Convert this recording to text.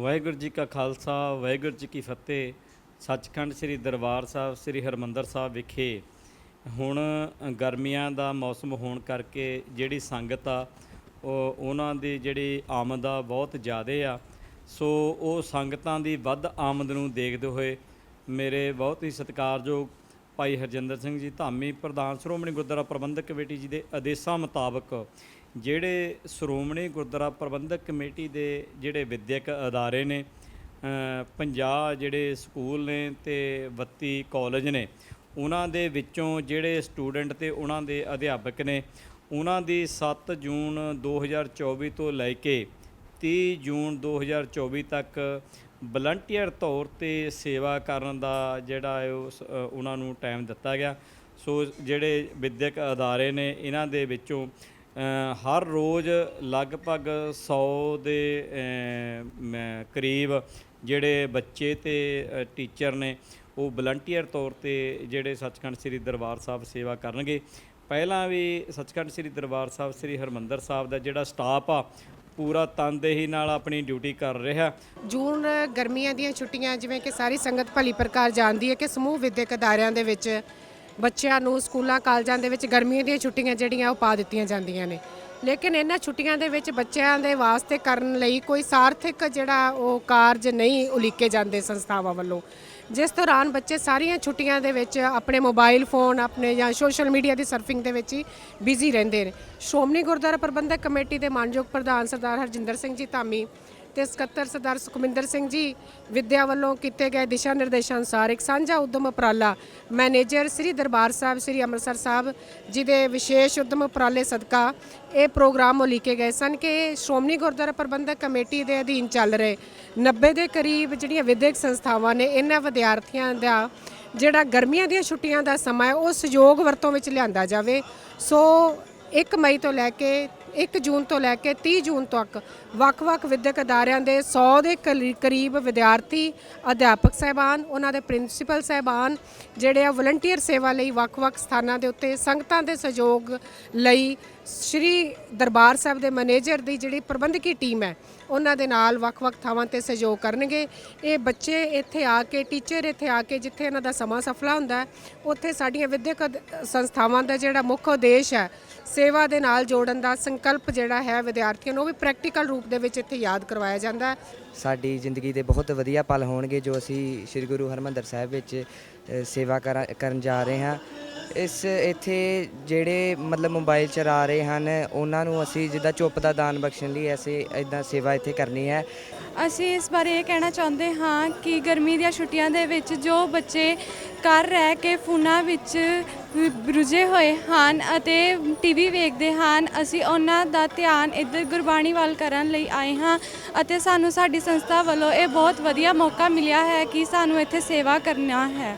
ਵਾਹਿਗੁਰੂ ਜੀ ਕਾ ਖਾਲਸਾ, ਵਾਹਿਗੁਰੂ ਜੀ ਕੀ ਫਤਿਹ। ਸੱਚਖੰਡ ਸ੍ਰੀ ਦਰਬਾਰ ਸਾਹਿਬ, ਸ੍ਰੀ ਹਰਮੰਦਰ ਸਾਹਿਬ ਵਿਖੇ ਹੁਣ ਗਰਮੀਆਂ ਦਾ ਮੌਸਮ ਹੋਣ ਕਰਕੇ ਜਿਹੜੀ ਸੰਗਤ ਆ, ਉਹ ਉਹਨਾਂ ਦੀ ਜਿਹੜੀ ਆਮਦ ਆ ਬਹੁਤ ਜ਼ਿਆਦਾ ਆ। ਸੋ ਉਹ ਸੰਗਤਾਂ ਦੀ ਵੱਧ ਆਮਦ ਨੂੰ ਦੇਖਦੇ ਹੋਏ ਮੇਰੇ ਬਹੁਤ ਹੀ ਸਤਿਕਾਰਯੋਗ ਭਾਈ ਹਰਜਿੰਦਰ ਸਿੰਘ ਜੀ ਧਾਮੀ ਪ੍ਰਧਾਨ ਸ਼੍ਰੋਮਣੀ ਗੁਰਦੁਆਰਾ ਪ੍ਰਬੰਧਕ ਕਮੇਟੀ ਜੀ ਦੇ ਆਦੇਸ਼ਾਂ ਮੁਤਾਬਕ ਜਿਹੜੇ ਸ਼੍ਰੋਮਣੀ ਗੁਰਦੁਆਰਾ ਪ੍ਰਬੰਧਕ ਕਮੇਟੀ ਦੇ ਜਿਹੜੇ ਵਿਦਿਅਕ ਅਦਾਰੇ ਨੇ ਅ, 50 ਜਿਹੜੇ ਸਕੂਲ ਨੇ ਤੇ 32 ਕਾਲਜ ਨੇ ਉਹਨਾਂ ਦੇ ਵਿੱਚੋਂ ਜਿਹੜੇ ਸਟੂਡੈਂਟ ਤੇ ਉਹਨਾਂ ਦੇ ਅਧਿਆਪਕ ਨੇ ਉਹਨਾਂ ਦੀ 7 ਜੂਨ 2024 ਤੋਂ ਲੈ ਕੇ 30 ਜੂਨ 2024 ਤੱਕ ਵਲੰਟੀਅਰ ਤੌਰ ਤੇ ਸੇਵਾ ਕਰਨ ਦਾ ਜਿਹੜਾ ਹੈ ਉਸ ਉਹਨਾਂ ਨੂੰ ਟਾਈਮ ਦਿੱਤਾ ਗਿਆ। ਸੋ ਜਿਹੜੇ ਵਿਦਿਅਕ ਅਦਾਰੇ ਨੇ, ਇਹਨਾਂ ਦੇ ਵਿੱਚੋਂ ਹਰ ਰੋਜ਼ ਲਗਭਗ 100 ਦੇ ਕਰੀਬ ਜਿਹੜੇ ਬੱਚੇ ਤੇ ਟੀਚਰ ਨੇ, ਉਹ ਵਲੰਟੀਅਰ ਤੌਰ ਤੇ ਜਿਹੜੇ ਸੱਚਖੰਡ ਸ੍ਰੀ ਦਰਬਾਰ ਸਾਹਿਬ ਸੇਵਾ ਕਰਨਗੇ। ਪਹਿਲਾਂ ਵੀ ਸੱਚਖੰਡ ਸ੍ਰੀ ਦਰਬਾਰ ਸਾਹਿਬ ਸ੍ਰੀ ਹਰਮੰਦਰ ਸਾਹਿਬ ਦਾ ਜਿਹੜਾ ਸਟਾਫ ਆ ਪੂਰਾ ਤਨਦੇਹੀ ਨਾਲ ਆਪਣੀ ਡਿਊਟੀ ਕਰ ਰਿਹਾ। ਜੂਨ ਗਰਮੀਆਂ ਦੀਆਂ ਛੁੱਟੀਆਂ, ਜਿਵੇਂ ਕਿ ਸਾਰੀ ਸੰਗਤ ਭਲੀ ਪ੍ਰਕਾਰ ਜਾਣਦੀ ਹੈ ਕਿ ਸਮੂਹ ਵਿਦਿਅਕ ਅਦਾਰਿਆਂ ਦੇ ਵਿੱਚ ਬੱਚਿਆਂ ਨੂੰ ਸਕੂਲਾਂ, ਕਾਲਜਾਂ ਦੇ ਵਿੱਚ ਗਰਮੀਆਂ ਦੀਆਂ ਛੁੱਟੀਆਂ ਜਿਹੜੀਆਂ ਉਹ ਪਾ ਦਿੱਤੀਆਂ ਜਾਂਦੀਆਂ ਨੇ। ਲੇਕਿਨ ਇਹਨਾਂ ਛੁੱਟੀਆਂ ਦੇ ਵਿੱਚ ਬੱਚਿਆਂ ਦੇ ਵਾਸਤੇ ਕਰਨ ਲਈ ਕੋਈ ਸਾਰਥਿਕ ਜਿਹੜਾ ਉਹ ਕਾਰਜ ਨਹੀਂ ਉਲੀਕੇ ਜਾਂਦੇ ਸੰਸਥਾਵਾਂ ਵੱਲੋਂ। ਜਿਸ ਦੌਰਾਨ ਬੱਚੇ ਸਾਰੀਆਂ ਛੁੱਟੀਆਂ ਦੇ ਵਿੱਚ ਆਪਣੇ ਮੋਬਾਈਲ ਫੋਨ, ਆਪਣੇ ਜਾਂ ਸੋਸ਼ਲ ਮੀਡੀਆ ਦੀ ਸਰਫਿੰਗ ਦੇ ਵਿੱਚ ਹੀ ਬਿਜ਼ੀ ਰਹਿੰਦੇ ਨੇ। ਸ਼੍ਰੋਮਣੀ ਗੁਰਦੁਆਰਾ ਪ੍ਰਬੰਧਕ ਕਮੇਟੀ ਦੇ ਮਾਨਯੋਗ ਪ੍ਰਧਾਨ ਸਰਦਾਰ ਹਰਜਿੰਦਰ ਸਿੰਘ ਜੀ ਧਾਮੀ ਤੇ ਸਕੱਤਰ ਸਰਦਾਰ ਸੁਖਮਿੰਦਰ ਸਿੰਘ ਜੀ ਵਿਦਿਆ ਵੱਲੋਂ ਕੀਤੇ ਗਏ ਦਿਸ਼ਾ ਨਿਰਦੇਸ਼ਾਂ ਅਨੁਸਾਰ ਇੱਕ ਸਾਂਝਾ ਉਦਮ ਉਪਰਾਲਾ ਮੈਨੇਜਰ ਸ੍ਰੀ ਦਰਬਾਰ ਸਾਹਿਬ, ਸ੍ਰੀ ਅੰਮ੍ਰਿਤਸਰ ਸਾਹਿਬ ਜੀ ਦੇ ਵਿਸ਼ੇਸ਼ ਉਦਮ ਉਪਰਾਲੇ ਸਦਕਾ ਇਹ ਪ੍ਰੋਗਰਾਮ ਉਲੀਕੇ ਗਏ ਸਨ ਕਿ ਸ਼੍ਰੋਮਣੀ ਗੁਰਦੁਆਰਾ ਪ੍ਰਬੰਧਕ ਕਮੇਟੀ ਦੇ ਅਧੀਨ ਚੱਲ ਰਹੇ 90 ਦੇ ਕਰੀਬ ਜਿਹੜੀਆਂ ਵਿਦਿਅਕ ਸੰਸਥਾਵਾਂ ਨੇ ਇਹਨਾਂ ਵਿਦਿਆਰਥੀਆਂ ਦਾ ਜਿਹੜਾ ਗਰਮੀਆਂ ਦੀਆਂ ਛੁੱਟੀਆਂ ਦਾ ਸਮਾਂ ਹੈ, ਉਹ ਸਹਿਯੋਗ ਵਰਤੋਂ ਵਿੱਚ ਲਿਆਂਦਾ ਜਾਵੇ। ਸੋ 1 ਮਈ ਤੋਂ ਲੈ ਕੇ 1 ਜੂਨ ਤੋਂ ਲੈ ਕੇ 30 ਜੂਨ ਤੱਕ ਵੱਖ-ਵੱਖ ਵਿਦਿਅਕ ਅਦਾਰਿਆਂ ਦੇ 100 ਦੇ ਕਲੀ- ਕਰੀਬ ਵਿਦਿਆਰਥੀ, ਅਧਿਆਪਕ ਸਹਿਬਾਨ, ਉਹਨਾਂ ਦੇ ਪ੍ਰਿੰਸੀਪਲ ਸਹਿਬਾਨ, ਜਿਹੜੇ ਆ ਵਲੰਟੀਅਰ ਸੇਵਾ ਲਈ ਵੱਖ-ਵੱਖ ਸਥਾਨਾਂ ਦੇ ਉੱਤੇ ਸੰਗਤਾਂ ਦੇ ਸਹਿਯੋਗ ਲਈ ਸ਼੍ਰੀ ਦਰਬਾਰ ਸਾਹਿਬ ਦੇ ਮੈਨੇਜਰ ਦੀ ਜਿਹੜੀ ਪ੍ਰਬੰਧਕੀ ਟੀਮ ਹੈ, ਉਹਨਾਂ ਦੇ ਨਾਲ ਵੱਖ-ਵੱਖ ਥਾਵਾਂ ਤੇ ਸਹਿਯੋਗ ਕਰਨਗੇ। ਇਹ ਬੱਚੇ ਇੱਥੇ ਆ ਕੇ, ਟੀਚਰ ਇੱਥੇ ਆ ਕੇ ਜਿੱਥੇ ਇਹਨਾਂ ਦਾ ਸਮਾਂ ਸਫਲਾ ਹੁੰਦਾ ਉੱਥੇ ਸਾਡੀਆਂ ਵਿਦਿਅਕ ਸੰਸਥਾਵਾਂ ਦਾ ਜਿਹੜਾ ਮੁੱਖ ਉਦੇਸ਼ ਹੈ, ਸੇਵਾ ਦੇ ਨਾਲ ਜੋੜਨ ਦਾ ਸੰਕਲਪ ਜਿਹੜਾ ਹੈ ਵਿਦਿਆਰਥੀਆਂ ਨੂੰ ਉਹ ਵੀ ਪ੍ਰੈਕਟੀਕਲ ਰੂਪ ਦੇ ਵਿੱਚ ਇੱਥੇ ਯਾਦ ਕਰਵਾਇਆ ਜਾਂਦਾ ਸਾਡੀ ਜ਼ਿੰਦਗੀ ਦੇ ਬਹੁਤ ਵਧੀਆ ਪਲ ਹੋਣਗੇ ਜੋ ਅਸੀਂ ਸ੍ਰੀ ਗੁਰੂ ਹਰਮੰਦਰ ਸਾਹਿਬ ਵਿੱਚ ਸੇਵਾ ਕਰਾ- ਕਰਨ ਜਾ ਰਹੇ ਹਾਂ। ਇਸ ਇੱਥੇ ਜਿਹੜੇ ਮਤਲਬ ਮੋਬਾਈਲ ਚਲਾ ਰਹੇ ਹਨ, ਉਹਨਾਂ ਨੂੰ ਅਸੀਂ ਜਿੱਦਾਂ ਚੁੱਪ ਦਾ ਦਾਨ ਬਖਸ਼ਣ ਲਈ ਅਸੀਂ ਇਦਾਂ ਸੇਵਾ ਇੱਥੇ ਕਰਨੀ ਹੈ। ਅਸੀਂ ਇਸ ਬਾਰੇ ਇਹ ਕਹਿਣਾ ਚਾਹੁੰਦੇ ਹਾਂ ਕਿ ਗਰਮੀ ਦੀਆਂ ਛੁੱਟੀਆਂ ਦੇ ਵਿੱਚ ਜੋ ਬੱਚੇ ਘਰ ਰਹਿ ਕੇ ਫੋਨਾਂ ਵਿੱਚ ਰੁੱਝੇ ਹੋਏ ਹਨ ਅਤੇ ਟੀਵੀ ਵੇਖਦੇ ਹਨ, ਅਸੀਂ ਉਹਨਾਂ ਦਾ ਧਿਆਨ ਇੱਧਰ ਗੁਰਬਾਣੀ ਵੱਲ ਕਰਨ ਲਈ ਆਏ ਹਾਂ ਅਤੇ ਸਾਨੂੰ ਸਾਡੀ ਸੰਸਥਾ ਵੱਲੋਂ ਇਹ ਬਹੁਤ ਵਧੀਆ ਮੌਕਾ ਮਿਲਿਆ ਹੈ ਕਿ ਸਾਨੂੰ ਇੱਥੇ ਸੇਵਾ ਕਰਨਾ ਹੈ।